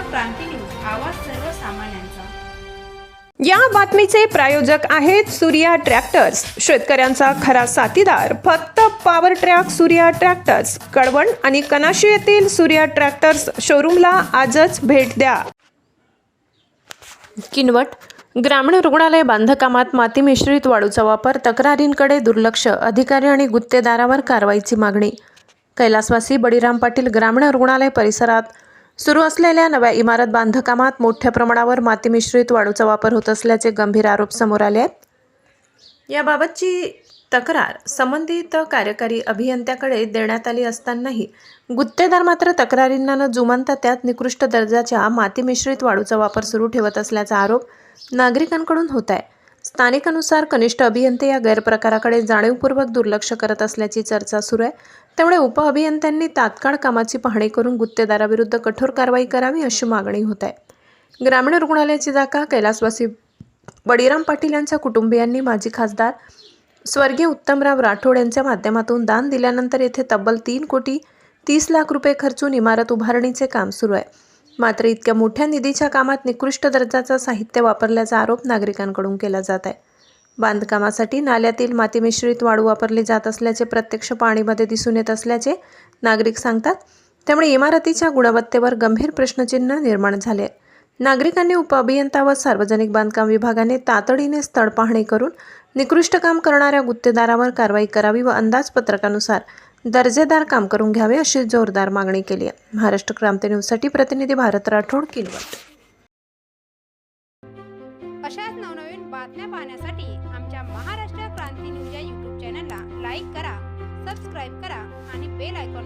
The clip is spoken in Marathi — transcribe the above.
क्रांती न्यूज आवाज सर्वसामान्यांचा. या बातमीचे प्रायोजक आहेत सूर्या ट्रॅक्टर्स. शेतकऱ्यांचा खरा साथीदार फक्त power track Surya tractors. Kalwan आणि कनाशी येथील सूर्या ट्रॅक्टर्स शोरूमला आजच भेट द्या. किनवट ग्रामीण रुग्णालय बांधकामात माती मिश्रित वाळूचा वापर तक्रारींकडे दुर्लक्ष अधिकारी आणि गुत्तेदारावर कारवाईची मागणी. कैलासवासी बळीराम पाटील ग्रामीण रुग्णालय परिसरात सुरू असलेल्या नव्या इमारत बांधकामात मोठ्या प्रमाणावर माती मिश्रित वाळूचा वापर होत असल्याचे गंभीर आरोप समोर आले आहेत. याबाबतची तक्रार संबंधित कार्यकारी अभियंत्याकडे देण्यात आली असतानाही गुत्तेदार मात्र तक्रारींना न जुमानता त्यात निकृष्ट दर्जाच्या माती मिश्रित वाळूचा वापर सुरू ठेवत असल्याचा आरोप नागरिकांकडून होत आहे. स्थानिकानुसार कनिष्ठ अभियंते या गैरप्रकाराकडे जाणीवपूर्वक दुर्लक्ष करत असल्याची चर्चा सुरू आहे. त्यामुळे उपअभियंत्यांनी तात्काळ कामाची पाहणी करून गुत्तेदाराविरुद्ध कठोर कारवाई करावी अशी मागणी होत आहे. ग्रामीण रुग्णालयाची जागा कैलासवासी बळीराम पाटील यांच्या कुटुंबियांनी माजी खासदार स्वर्गीय उत्तमराव राठोड यांच्या माध्यमातून दान दिल्यानंतर येथे तब्बल तीन कोटी तीस लाख रुपये खर्चून इमारत उभारणीचे काम सुरू आहे. मात्र इतक्या मोठ्या निधीच्या कामात निकृष्ट दर्जाचं साहित्य वापरल्याचा आरोप नागरिकांकडून केला जात आहे बांधकामासाठी नाल्यातील माती मिश्रित वाळू वापरली जात असल्याचे प्रत्यक्ष पाणीमध्ये दिसून येत असल्याचे नागरिक सांगतात त्यामुळे इमारतीच्या गुणवत्तेवर गंभीर प्रश्नचिन्ह निर्माण झाले आहे. नागरिकांनी उपअभियंता व सार्वजनिक बांधकाम विभागाने तातडीने स्थळ पाहणी करून निकृष्ट काम करणाऱ्या गुत्तेदारावर कारवाई करावी व अंदाजपत्रकानुसार दर्जेदार काम करून घ्यावे अशी जोरदार मागणी केली आहे. महाराष्ट्र क्रांती न्यूजसाठी प्रतिनिधी भारत राठोड किनवट. अशाच नवनवीन बातम्या पाहण्यासाठी आमच्या महाराष्ट्र क्रांती न्यूज या यूट्यूब चॅनलला लाईक करा सबस्क्राईब करा आणि बेल आयकॉन